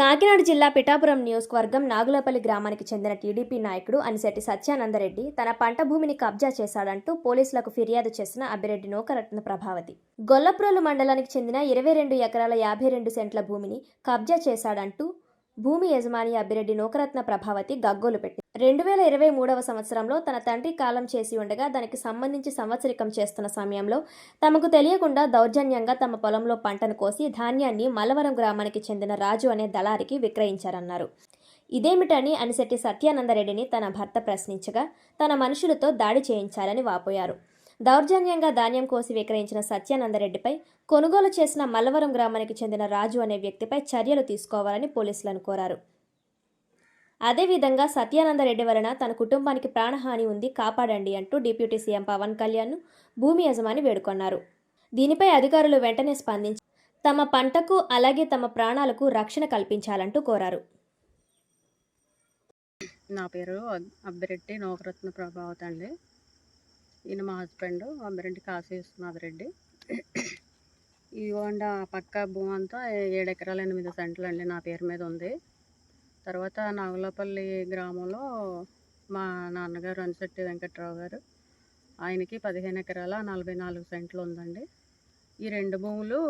కాకినాడ జిల్లా పిఠాపురం నియోజకవర్గం నాగులపల్లి గ్రామానికి చెందిన టీడీపీ నాయకుడు అనిశెట్టి సత్యానందరెడ్డి తన పంట భూమిని కబ్జా చేశాడంటూ పోలీసులకు ఫిర్యాదు చేసిన అభిరెడ్డి నూకరత్న ప్రభావతి. గొల్లప్రోలు మండలానికి చెందిన ఇరవై రెండు ఎకరాల యాభై రెండు సెంట్ల భూమిని కబ్జా చేశాడంటూ భూమి యజమాని అభిరెడ్డి నూకరత్న ప్రభావతి గగ్గోలు పెట్టింది. రెండు వేల ఇరవై మూడవ సంవత్సరంలో తన తండ్రి కాలం చేసి ఉండగా దానికి సంబంధించి సంవత్సరికం చేస్తున్న సమయంలో తమకు తెలియకుండా దౌర్జన్యంగా తమ పొలంలో పంటను కోసి ధాన్యాన్ని మలవరం గ్రామానికి చెందిన రాజు అనే దళారికి విక్రయించారన్నారు. ఇదేమిటని అనిశెట్టి సత్యానందరెడ్డిని తన భర్త ప్రశ్నించగా తన మనుషులతో దాడి చేయించాలని వాపోయారు. దౌర్జన్యంగా ధాన్యం కోసి విక్రయించిన సత్యానందరెడ్డిపై కొనుగోలు చేసిన మల్లవరం గ్రామానికి చెందిన రాజు అనే వ్యక్తిపై చర్యలు తీసుకోవాలని పోలీసులను కోరారు. అదేవిధంగా సత్యానందరెడ్డి వలన తన కుటుంబానికి ప్రాణహాని ఉంది కాపాడండి అంటూ డిప్యూటీ సీఎం పవన్ కళ్యాణ్ను భూమి యజమాని వేడుకొన్నారు. దీనిపై అధికారులు వెంటనే స్పందించి తమ పంటకు అలాగే తమ ప్రాణాలకు రక్షణ కల్పించాలంటూ కోరారు. నా పేరు అబ్బిరెడ్డి నోకరత్న ప్రభావత్ అండి. ఈయన మా హస్బెండ్ అబ్బిరెడ్డి కాశీ విశ్వనాథ్ రెడ్డి. ఇదిగోండి ఆ పక్క భూమి అంతా ఏడు ఎకరాలు ఎనిమిది సెంట్లు అండి నా పేరు మీద ఉంది. తర్వాత నాగులపల్లి గ్రామంలో మా నాన్నగారు అనిశెట్టి వెంకట్రావు గారు. ఆయనకి పదిహేను ఎకరాల నలభై నాలుగు సెంట్లు ఉందండి. ఈ రెండు భూములు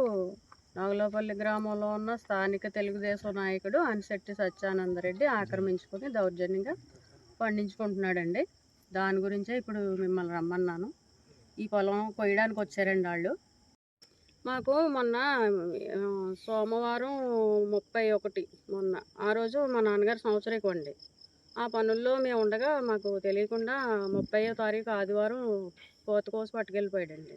నాగులపల్లి గ్రామంలో ఉన్న స్థానిక తెలుగుదేశం నాయకుడు అనిశెట్టి సత్యానందరెడ్డి ఆక్రమించుకొని దౌర్జన్యంగా పండించుకుంటున్నాడండి. దాని గురించే ఇప్పుడు మిమ్మల్ని రమ్మన్నాను. ఈ పొలం కొయ్యడానికి వచ్చారండి వాళ్ళు. మాకు మొన్న సోమవారం ముప్పై ఒకటి మొన్న ఆ రోజు మా నాన్నగారు సంవత్సరీకం అండి ఆ పనుల్లో మేము ఉండగా మాకు తెలియకుండా ముప్పైయో తారీఖు ఆదివారం కోత కోసి పట్టుకెళ్ళిపోయాడండి.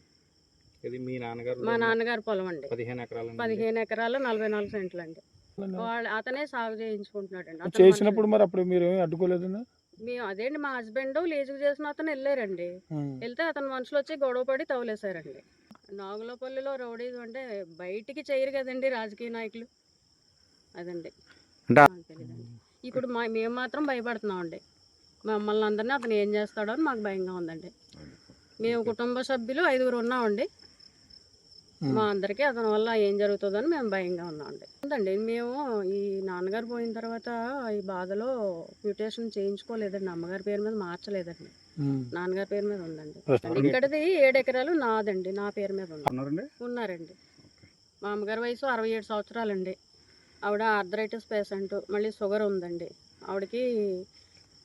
ఇది మీ నాన్నగారు మా నాన్నగారి పొలం అండి. పదిహేను ఎకరాలు పదిహేను ఎకరాలు నలభై నాలుగు సెంట్లు అండి వాళ్ళు అతనే సాగు చేయించుకుంటున్నాడండి. అతని చేసినప్పుడు మరి అప్పుడు మీరు అడ్డుకోలేదండి. మేము అదేంటి మా హస్బెండ్ లీజుకు చేసిన అతను వెళ్ళారండి. వెళ్తే అతని మనుషులు వచ్చి గొడవ పడి తవలేశారండి నాగులపల్లిలో రౌడీలు అంటే బయటికి చేయరు కదండి రాజకీయ నాయకులు. అదండి. ఇప్పుడు మా మేము మాత్రం భయపడుతున్నామండి. మమ్మల్ని అందరినీ అతను ఏం చేస్తాడో అని మాకు భయంగా ఉందండి. మేము కుటుంబ సభ్యులు ఐదుగురు ఉన్నామండి. మా అందరికీ అతని వల్ల ఏం జరుగుతుందని మేము భయంగా ఉన్నామండి. ఉందండి మేము ఈ నాన్నగారు పోయిన తర్వాత ఈ బాధలో మ్యూటేషన్ చేయించుకోలేదండి. అమ్మగారి పేరు మీద మార్చలేదండి. నాన్నగారి పేరు మీద ఉందండి. ఇక్కడది ఏడు ఎకరాలు నాదండి నా పేరు మీద ఉంది. ఉన్నారండి? ఉన్నారండి. మా అమ్మగారి వయసు అరవై ఏడు సంవత్సరాలండి. ఆవిడ ఆర్థరైటిస్ పేషెంట్ మళ్ళీ షుగర్ ఉందండి. ఆవిడకి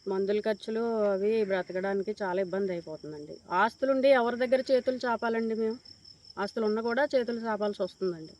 మందుల ఖర్చులు అవి బ్రతకడానికి చాలా ఇబ్బంది అయిపోతుందండి. ఆస్తులుండి ఎవరి దగ్గర చేతులు చాపాలండి మేము? ఆస్తులు ఉన్నా కూడా చేతులు చాపాల్సి వస్తుందండి.